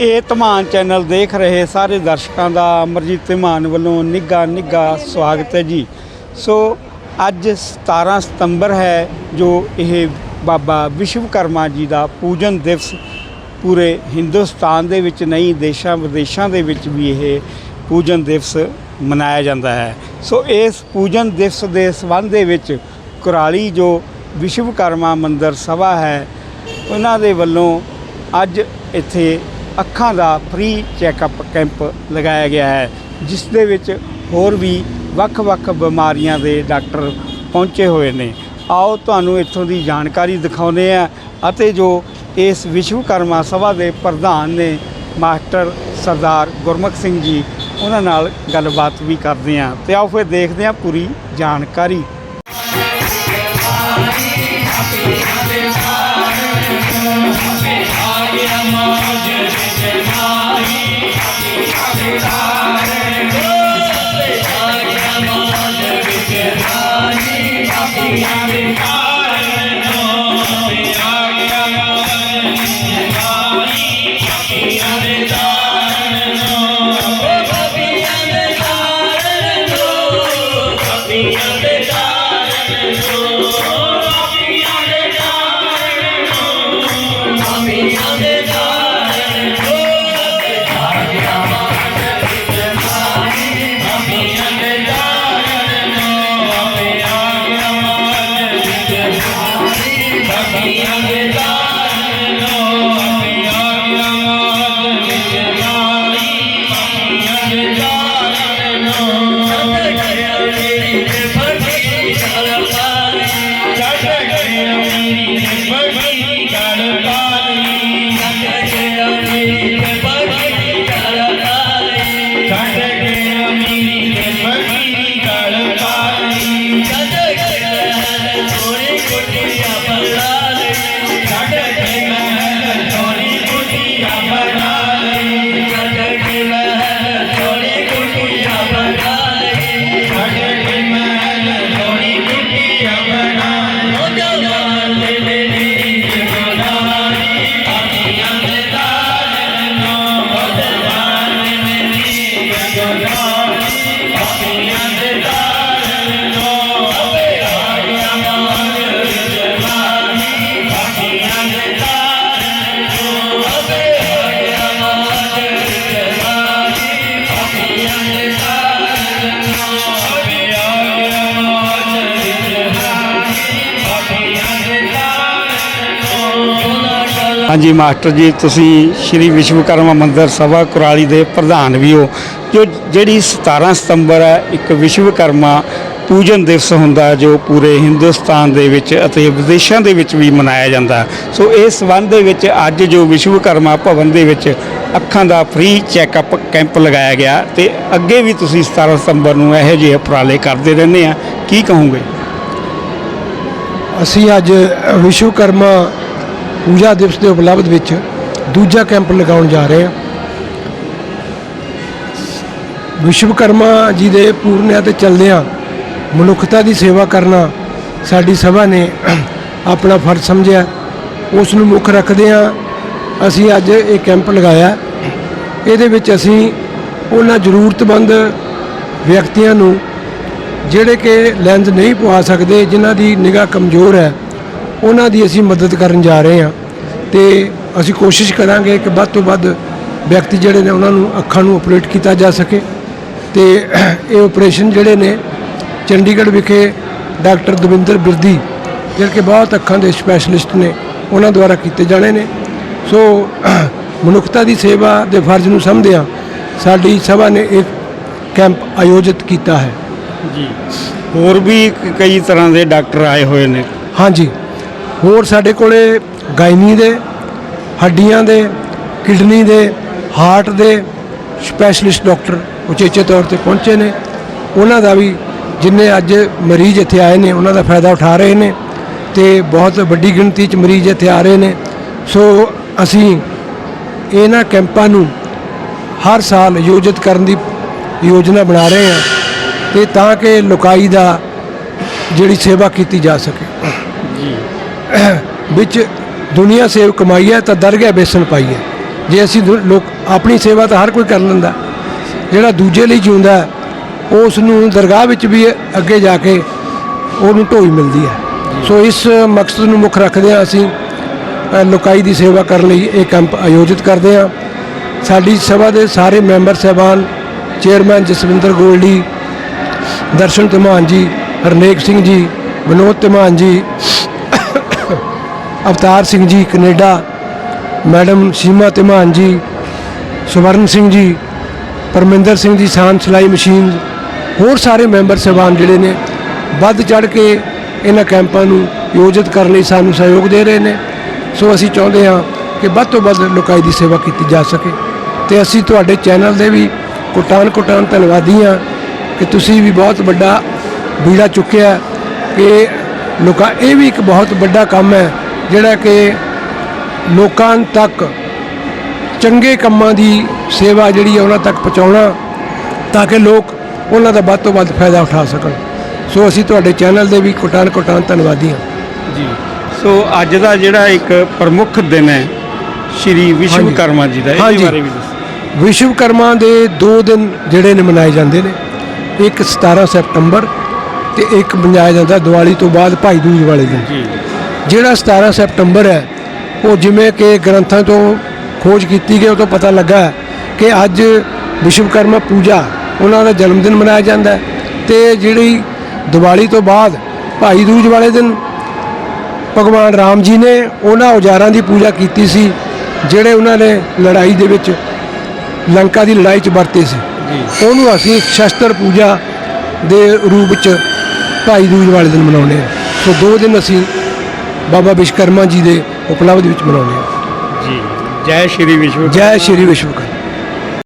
ਇਹ ਧਮਾਨ ਚੈਨਲ ਦੇਖ ਰਹੇ ਸਾਰੇ ਦਰਸ਼ਕਾਂ ਦਾ ਅਮਰਜੀਤ ਧਮਾਨ ਵੱਲੋਂ ਨਿੱਘਾ ਨਿੱਘਾ ਸਵਾਗਤ ਹੈ ਜੀ। ਸੋ ਅੱਜ 17 ਸਤੰਬਰ ਹੈ, ਜੋ ਇਹ ਬਾਬਾ ਵਿਸ਼ਵਕਰਮਾ ਜੀ ਦਾ ਪੂਜਨ ਦਿਵਸ ਪੂਰੇ ਹਿੰਦੁਸਤਾਨ ਦੇ ਵਿੱਚ ਨਹੀਂ, ਦੇਸ਼ਾਂ ਵਿਦੇਸ਼ਾਂ ਦੇ ਵਿੱਚ ਵੀ ਇਹ ਪੂਜਨ ਦਿਵਸ ਮਨਾਇਆ ਜਾਂਦਾ ਹੈ। ਸੋ ਇਸ ਪੂਜਨ ਦਿਵਸ ਦੇ ਸੰਬੰਧ ਦੇ ਵਿੱਚ ਕੁਰਾਲੀ ਜੋ ਵਿਸ਼ਵਕਰਮਾ ਮੰਦਿਰ ਸਭਾ ਹੈ, ਉਹਨਾਂ ਦੇ ਵੱਲੋਂ ਅੱਜ ਇੱਥੇ ਅੱਖਾਂ ਦਾ ਫ੍ਰੀ ਚੈੱਕਅਪ ਕੈਂਪ ਲਗਾਇਆ ਗਿਆ ਹੈ, ਜਿਸ ਦੇ ਵਿੱਚ ਹੋਰ ਵੀ ਵੱਖ-ਵੱਖ ਬਿਮਾਰੀਆਂ ਦੇ ਡਾਕਟਰ ਪਹੁੰਚੇ ਹੋਏ ਨੇ। ਆਓ ਤੁਹਾਨੂੰ ਇੱਥੋਂ ਦੀ ਜਾਣਕਾਰੀ ਦਿਖਾਉਂਦੇ ਆ ਅਤੇ ਜੋ ਇਸ ਵਿਸ਼ਵਕਰਮਾ ਸਭਾ ਦੇ ਪ੍ਰਧਾਨ ਨੇ ਮਾਸਟਰ ਸਰਦਾਰ ਗੁਰਮੁਖ ਸਿੰਘ ਜੀ, ਉਹਨਾਂ ਨਾਲ ਗੱਲਬਾਤ ਵੀ ਕਰਦੇ ਆ ਤੇ ਆਓ ਫਿਰ ਦੇਖਦੇ ਆ ਪੂਰੀ ਜਾਣਕਾਰੀ। Navidad. ਹਾਂਜੀ, ਮਾਸਟਰ ਜੀ, ਤੁਸੀਂ ਸ਼੍ਰੀ ਵਿਸ਼ਵਕਰਮਾ ਮੰਦਿਰ ਸਭਾ ਕੁਰਾਲੀ ਦੇ ਪ੍ਰਧਾਨ ਵੀ ਹੋ, ਜੋ ਜਿਹੜੀ 17 ਸਤੰਬਰ ਹੈ, ਇੱਕ ਵਿਸ਼ਵਕਰਮਾ ਪੂਜਨ ਦਿਵਸ ਹੁੰਦਾ ਜੋ ਪੂਰੇ ਹਿੰਦੁਸਤਾਨ ਦੇ ਵਿੱਚ ਅਤੇ ਵਿਦੇਸ਼ਾਂ ਦੇ ਵਿੱਚ ਵੀ ਮਨਾਇਆ ਜਾਂਦਾ ਸੋ ਇਸ ਸੰਬੰਧ ਦੇ ਵਿੱਚ ਅੱਜ ਜੋ ਵਿਸ਼ਵਕਰਮਾ ਭਵਨ ਦੇ ਵਿੱਚ ਅੱਖਾਂ ਦਾ ਫ੍ਰੀ ਚੈੱਕਅਪ ਕੈਂਪ ਲਗਾਇਆ ਗਿਆ ਤੇ ਅੱਗੇ ਵੀ ਤੁਸੀਂ 17 ਸਤੰਬਰ ਨੂੰ ਇਹੋ ਜਿਹੇ ਉਪਰਾਲੇ ਕਰਦੇ ਰਹਿੰਦੇ ਆ, ਕੀ ਕਹੋਗੇ? ਅਸੀਂ ਅੱਜ ਵਿਸ਼ਵਕਰਮਾ ਪੂਜਾ ਦਿਵਸ ਦੇ ਉਪਲਬਧ ਵਿੱਚ ਦੂਜਾ ਕੈਂਪ ਲਗਾਉਣ ਜਾ ਰਹੇ ਹਾਂ। ਵਿਸ਼ਵਕਰਮਾ ਜੀ ਦੇ ਪੂਰਨਿਆਂ ਤੇ ਚੱਲਦਿਆਂ ਮਨੁੱਖਤਾ ਦੀ ਸੇਵਾ ਕਰਨਾ ਸਾਡੀ ਸਭਾ ਨੇ ਆਪਣਾ ਫਰਜ਼ ਸਮਝਿਆ। ਉਸ ਨੂੰ ਮੁੱਖ ਰੱਖਦਿਆਂ ਅਸੀਂ ਅੱਜ ਇਹ ਕੈਂਪ ਲਗਾਇਆ। ਇਹਦੇ ਵਿੱਚ ਅਸੀਂ ਉਹਨਾਂ ਜ਼ਰੂਰਤਮੰਦ ਵਿਅਕਤੀਆਂ ਨੂੰ ਜਿਹੜੇ ਕਿ ਲੈਂਸ ਨਹੀਂ ਪਵਾ ਸਕਦੇ, ਜਿਨ੍ਹਾਂ ਦੀ ਨਿਗਾਹ ਕਮਜ਼ੋਰ ਹੈ ਉਹਨਾਂ ਦੀ ਅਸੀਂ ਮਦਦ ਕਰਨ ਜਾ ਰਹੇ ਹਾਂ ਤੇ ਅਸੀਂ ਕੋਸ਼ਿਸ਼ ਕਰਾਂਗੇ ਕਿ ਵੱਧ ਤੋਂ ਵੱਧ ਵਿਅਕਤੀ ਜਿਹੜੇ ਨੇ ਉਹਨਾਂ ਨੂੰ ਅੱਖਾਂ ਨੂੰ ਆਪਰੇਟ ਕੀਤਾ ਜਾ ਸਕੇ ਤੇ ਇਹ ਆਪਰੇਸ਼ਨ ਜਿਹੜੇ ਨੇ ਚੰਡੀਗੜ੍ਹ ਵਿਖੇ ਡਾਕਟਰ ਦਵਿੰਦਰ ਬਿਰਦੀ ਜਿਹੜੇ ਕਿ ਬਹੁਤ ਅੱਖਾਂ ਦੇ ਸਪੈਸ਼ਲਿਸਟ ਨੇ ਉਹਨਾਂ ਦੁਆਰਾ ਕੀਤੇ ਜਾਣੇ ਨੇ। ਸੋ ਮਨੁੱਖਤਾ ਦੀ ਸੇਵਾ ਦੇ ਫਰਜ਼ ਨੂੰ ਸਮਝਦਿਆਂ ਸਾਡੀ ਸਭਾ ਨੇ ਇਹ ਕੈਂਪ ਆਯੋਜਿਤ ਕੀਤਾ ਹੈ। ਜੀ। ਹੋਰ ਵੀ ਕਈ ਤਰ੍ਹਾਂ ਦੇ ਡਾਕਟਰ ਆਏ ਹੋਏ ਨੇ। ਹਾਂਜੀ। ਹੋਰ ਸਾਡੇ ਕੋਲੇ ਗਾਇਨੀ ਦੇ, ਹੱਡੀਆਂ ਦੇ, ਕਿਡਨੀ ਦੇ, ਹਾਰਟ ਦੇ ਸਪੈਸ਼ਲਿਸਟ ਡਾਕਟਰ ਉਚੇਚੇ ਤੌਰ ਤੇ ਪਹੁੰਚੇ ਨੇ। ਉਹਨਾਂ ਦਾ ਵੀ ਜਿੰਨੇ ਅੱਜ ਮਰੀਜ਼ ਇੱਥੇ ਆਏ ਨੇ, ਉਹਨਾਂ ਦਾ ਫਾਇਦਾ ਉਠਾ ਰਹੇ ਨੇ ਤੇ ਬਹੁਤ ਵੱਡੀ ਗਿਣਤੀ 'ਚ ਮਰੀਜ਼ ਇੱਥੇ ਆ ਰਹੇ ਨੇ। ਸੋ ਅਸੀਂ ਇਹਨਾਂ ਕੈਂਪਾਂ ਨੂੰ ਹਰ ਸਾਲ ਆਯੋਜਿਤ ਕਰਨ ਦੀ ਯੋਜਨਾ ਬਣਾ ਰਹੇ ਹਾਂ ਤੇ ਤਾਂ ਕਿ ਲੋਕਾਈ ਦਾ ਜਿਹੜੀ ਸੇਵਾ ਕੀਤੀ ਜਾ ਸਕੇ। ਜੀ। ਵਿੱਚ ਦੁਨੀਆ ਸੇਵ ਕਮਾਈ ਹੈ ਤਾਂ ਦਰਗਾਹ ਬੇਸਣ ਪਾਈ ਹੈ। ਜੇ ਅਸੀਂ ਦੂ- ਲੋਕ ਆਪਣੀ ਸੇਵਾ ਤਾਂ ਹਰ ਕੋਈ ਕਰ ਲੈਂਦਾ। ਜਿਹੜਾ ਦੂਜੇ ਲਈ ਜਿਉਂਦਾ ਉਸ ਨੂੰ ਦਰਗਾਹ ਵਿੱਚ ਵੀ ਅੱਗੇ ਜਾ ਕੇ ਉਹਨੂੰ ਢੋਈ ਮਿਲਦੀ ਹੈ। ਸੋ ਇਸ ਮਕਸਦ ਨੂੰ ਮੁੱਖ ਰੱਖਦੇ ਹਾਂ ਅਸੀਂ। ਅ, ਲੋਕਾਈ ਦੀ ਸੇਵਾ ਕਰਨ ਲਈ ਇਹ ਕੈਂਪ ਆਯੋਜਿਤ ਕਰਦੇ ਹਾਂ। ਸਾਡੀ ਸਭਾ ਦੇ ਸਾਰੇ ਮੈਂਬਰ ਸਹਿਬਾਨ ਚੇਅਰਮੈਨ ਜਸਵਿੰਦਰ ਗੋਲਡੀ ਦਰਸ਼ਨ ਧਮਾਨ ਜੀ ਹਰਨੇਕ ਸਿੰਘ ਜੀ ਵਿਨੋਦ ਧਮਾਨ ਜੀ ਅਵਤਾਰ ਸਿੰਘ ਜੀ, ਕੈਨੇਡਾ। ਮੈਡਮ ਸੀਮਾ ਧਮਾਨ ਜੀ, ਸਵਰਨ ਸਿੰਘ ਜੀ, ਪਰਮਿੰਦਰ ਸਿੰਘ ਜੀ ਸਾਨ ਸਿਲਾਈ ਮਸ਼ੀਨ, ਹੋਰ ਸਾਰੇ ਮੈਂਬਰ ਸਹਿਬਾਨ ਜਿਹੜੇ ਨੇ, ਵੱਧ ਚੜ ਕੇ ਇਹਨਾਂ ਕੈਂਪਾਂ ਨੂੰ ਆਯੋਜਿਤ ਕਰਨ ਲਈ ਸਾਨੂੰ ਸਹਿਯੋਗ ਦੇ ਰਹੇ ਨੇ। ਸੋ ਅਸੀਂ ਚਾਹੁੰਦੇ ਹਾਂ ਕਿ ਵੱਧ ਤੋਂ ਵੱਧ ਲੋਕਾਈ ਦੀ ਸੇਵਾ ਕੀਤੀ ਜਾ ਸਕੇ। ਤੇ ਅਸੀਂ ਤੁਹਾਡੇ ਚੈਨਲ ਦੇ ਵੀ ਕੋਟਾਨ ਕੋਟਾਨ ਧੰਨਵਾਦੀ ਹਾਂ ਕਿ ਤੁਸੀਂ ਵੀ ਬਹੁਤ ਵੱਡਾ ਬੀੜਾ ਚੁੱਕਿਆ ਕਿ ਲੋਕਾਂ, ਇਹ ਵੀ ਇੱਕ ਬਹੁਤ ਵੱਡਾ ਕੰਮ ਹੈ ਜਿਹੜਾ ਕਿ ਲੋਕਾਂ ਤੱਕ ਚੰਗੇ ਕੰਮਾਂ ਦੀ ਸੇਵਾ ਜਿਹੜੀ ਹੈ ਉਹਨਾਂ ਤੱਕ ਪਹੁੰਚਾਉਣਾ ਤਾਂ ਕਿ ਲੋਕ ਉਹਨਾਂ ਦਾ ਵੱਧ ਤੋਂ ਵੱਧ ਫਾਇਦਾ ਉਠਾ ਸਕਣ। ਸੋ ਅਸੀਂ ਤੁਹਾਡੇ ਚੈਨਲ ਦੇ ਵੀ ਕੋਟਾਨ ਕੋਟਾਨ ਧੰਨਵਾਦੀ ਹਾਂ। ਜੀ। ਸੋ ਅੱਜ ਦਾ ਜਿਹੜਾ ਇੱਕ ਪ੍ਰਮੁੱਖ ਦਿਨ ਹੈ ਸ਼੍ਰੀ ਵਿਸ਼ਵਕਰਮਾ ਜੀ ਦਾ ਇਹਦੇ। ਬਾਰੇ ਵੀ ਦੱਸੋ। ਵਿਸ਼ਵਕਰਮਾ ਦੇ ਦੋ ਦਿਨ ਜਿਹੜੇ ਨੇ ਮਨਾਏ ਜਾਂਦੇ ਨੇ। ਇੱਕ 17 ਸਤੰਬਰ ਤੇ ਇੱਕ ਮਨਾਇਆ ਜਾਂਦਾ ਦੀਵਾਲੀ ਤੋਂ ਬਾਅਦ ਭਾਈ ਦੂਜ ਵਾਲੇ ਦਿਨ। ਜੀ। ਜਿਹੜਾ 17 ਸਤੰਬਰ ਹੈ ਉਹ ਜਿਵੇਂ ਕਿ ਗ੍ਰੰਥਾਂ ਤੋਂ ਖੋਜ ਕੀਤੀ ਗਈ ਉਹ ਤੋਂ ਪਤਾ ਲੱਗਾ ਕਿ ਅੱਜ ਵਿਸ਼ਵਕਰਮਾ ਪੂਜਾ ਉਹਨਾਂ ਦਾ ਜਨਮ ਦਿਨ ਮਨਾਇਆ ਜਾਂਦਾ ਤੇ ਜਿਹੜੀ ਦੀਵਾਲੀ ਤੋਂ ਬਾਅਦ ਭਾਈ ਦੂਜ ਵਾਲੇ ਦਿਨ ਭਗਵਾਨ ਰਾਮ ਜੀ ਨੇ ਉਹਨਾਂ ਔਜ਼ਾਰਾਂ ਦੀ ਪੂਜਾ ਕੀਤੀ ਸੀ ਜਿਹੜੇ ਉਹਨਾਂ ਨੇ ਲੜਾਈ ਦੇ ਵਿੱਚ ਲੰਕਾ ਦੀ ਲੜਾਈ 'ਚ ਵਰਤੇ ਸੀ। ਉਹਨੂੰ ਅਸੀਂ ਸ਼ਸਤਰ ਪੂਜਾ ਦੇ ਰੂਪ ਵਿੱਚ ਭਾਈ ਦੂਜ ਵਾਲੇ ਦਿਨ ਮਨਾਉਂਦੇ ਹਾਂ। ਸੋ ਦੋ ਦਿਨ ਅਸੀਂ ਬਾਬਾ ਵਿਸ਼ਵਕਰਮਾ ਜੀ ਦੇ ਉਪਲਬਧ ਵਿੱਚ ਮਨਾਉਂਦੇ ਹਾਂ। ਜੀ ਜੈ ਸ਼੍ਰੀ ਵਿਸ਼ਵ ਜੈ ਸ਼੍ਰੀ ਵਿਸ਼ਵਕਰਮਾ।